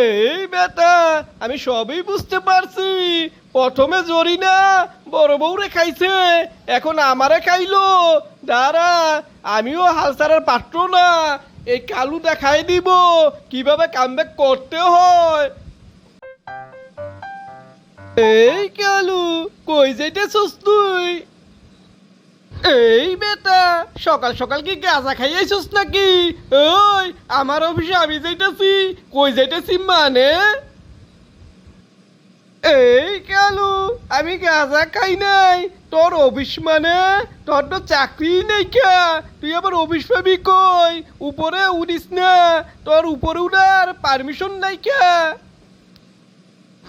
এই বেটা, আমি সবই বুঝতে পারছি। প্রথমে জরি না বড় বউরে খাইছে, এখন আমারে খাইলো। দাঁড়া, আমিও হালসারের পাত্র না, এই কালু দেখাই দিব, কীভাবে কামব্যাক করতে হয়। এই কালু, কই যাইতেছস তুই? এই বেটা, সকাল সকাল কি গাঁজা খাইয়াইছস নাকি? ওই, আমার অফিসে আমি যাইতাছি। কই যাইতাছি মানে? এই কালু, আমি গাঁজা খাই নাই। তোর অফিস মানে? তোর তো চাকরি নেই কা। তুই আবার অফিস পাবি কই? উপরে উঠিস না। তোর উপরে উঠার পারমিশন নাই কা।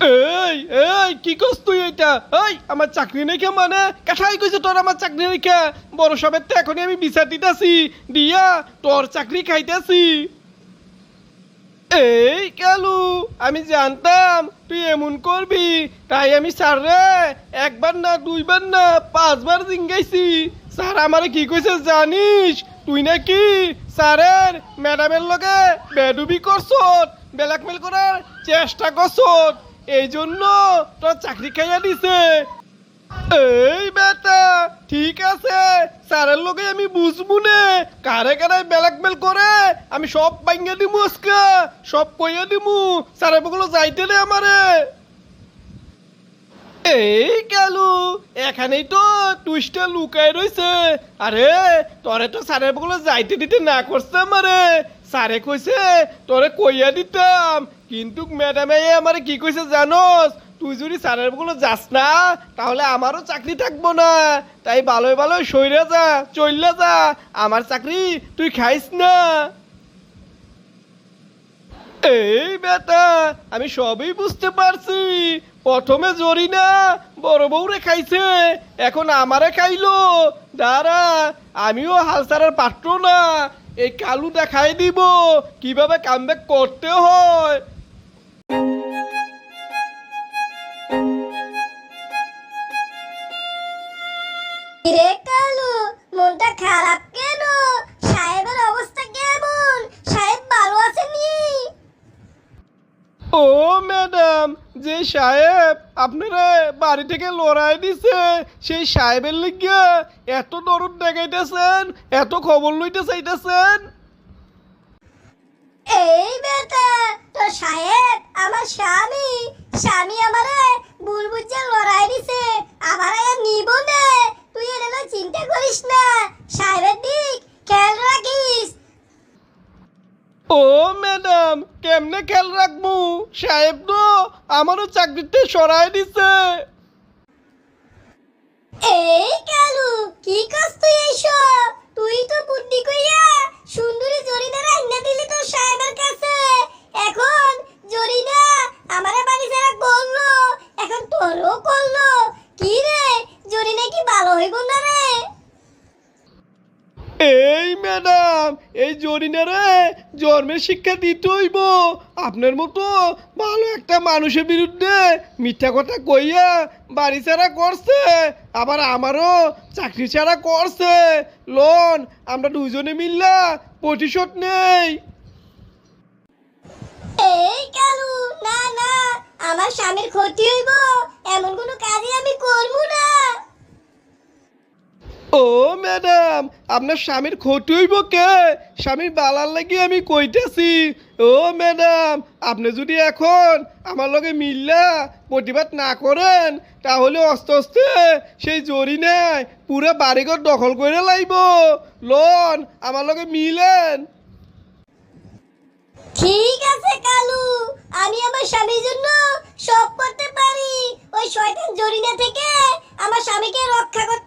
এই এই, কি করছ তুই এটা? এই, আমার চাকরি নেই মানে? কাঠাই কইছে তোর আমার চাকরি নেই বড় সবের তো এখনই আমি বিচার দিতাছি। দিয়া, তোর চাকরি খাইতাছি। এই, কালু, আমি জানতাম তুই এমন করবি। তাই আমি স্যার রে একবার না, দুইবার না, পাঁচবার জিঙ্গাইছি। স্যার আমারে কি কইছে জানিস? তুই নাকি স্যারের ম্যাডামের লগে বেডুবি করছত ব্ল্যাকমেল করার চেষ্টা করছত এই জন্য তোর চাকরি খাইয়া দিছে। এই বেটা, ঠিক আছে, স্যারের লগে আমি বুঝব নে। কারে কারে ব্ল্যাকমেল করে, আমি সব বাইঙ্গা দিমু আজকে, সব কইয়া দিমু। স্যারে বগুলো যাইতে রে আমারে। এই গেলু, এখানেই তো টুইস্টটা লুকায় রইছে। আরে, তোরে তো স্যারের বগুলো যাইতে দিতে না করছে আমারে। স্যারে কইছে, তোরে কইয়া দিতাম কিন্তু ম্যাডামে আমারে কি কইছে জানোস? তুই যদি স্যারের বগুলো যাস না, তাহলে আমারও চাকরি থাকব না। তাই ভালোই ভালোই সইরে যা চললে যা। আমার চাকরি তুই খাইস না। এই বেটা, আমি সবই বুঝতে পারছি। প্রথমে জরি না বড় বউরে খাইছে, এখন আমারে খাইলো। দাঁড়া, আমিও হালসারের পাত্র না। এই কালু দেখাই দিব, কীভাবে কামব্যাক করতে হয়। রে কালু মনটা খারাপ কেন? সাহেবের অবস্থা কেমন? সাহেব ভালো আছেনি? ও ম্যাডাম যে সাহেব আপনারা বাড়ি থেকে লড়াই দিছে সেই সাহেবের লিগে এত দরদ দেখাইতেছেন এত খবর লইতে চাইতেছেন। এই বেটা তো সাহেব আমার স্বামী স্বামী আমারে ভুল বুঝে লড়াই দিছে আমার আর নিব না তুই এটা চিন্তা করিস না সাহেবের দিক খেয়াল রাখিস। ও ম্যাডাম কেমনে খেয়াল রাখব? সাহেব তো আমারও চাকরিতে সরাই দিছে। এই কালু কি কাজ তুই এইসব? তুই তো বুদ্ধি কইয়া সুন্দরী জরিনা রান্না দিলি তোর সাহেবের কাছে। এখন জরিনা আমারে বাড়ি ছাড়া করল এখন তোরও করল কি রে জরিনা কি ভালো হইব না রে? এই ম্যাডাম, এই জরিনারে জন্মের শিক্ষা দিতে হইব আপনার মতো ভালো একটা মানুষের বিরুদ্ধে মিথ্যা কথা কইয়া বাড়ি ছাড়া করছে, আবার আমারও চাকরি ছাড়া করছে। লোন, আমরা দুজনে মিললা প্রতিশোধ নেই। এই কালু, না না, আমার স্বামীর ক্ষতি হইব, এমন কোনো কাজই আমি করব না। ও ম্যাডাম, আপনার স্বামীর হইব কে? স্বামীর বালার লাগি আমি কইতেছি। ও ম্যাডাম, আপনি যদি এখন আমার লগে মিল্লা, প্রতিবাদ না করেন, তাহলে আস্তে আস্তে সেই জরি নেয় পুরো বাড়িঘর দখল করে লাইব। লোন, আমার লগে মিলেন। ঠিক আছে, কালু। আমি আমার স্বামীর জন্য সব করতে পারি। ওই শয়তান জরিনা থেকে আমার স্বামীকে রক্ষা করতে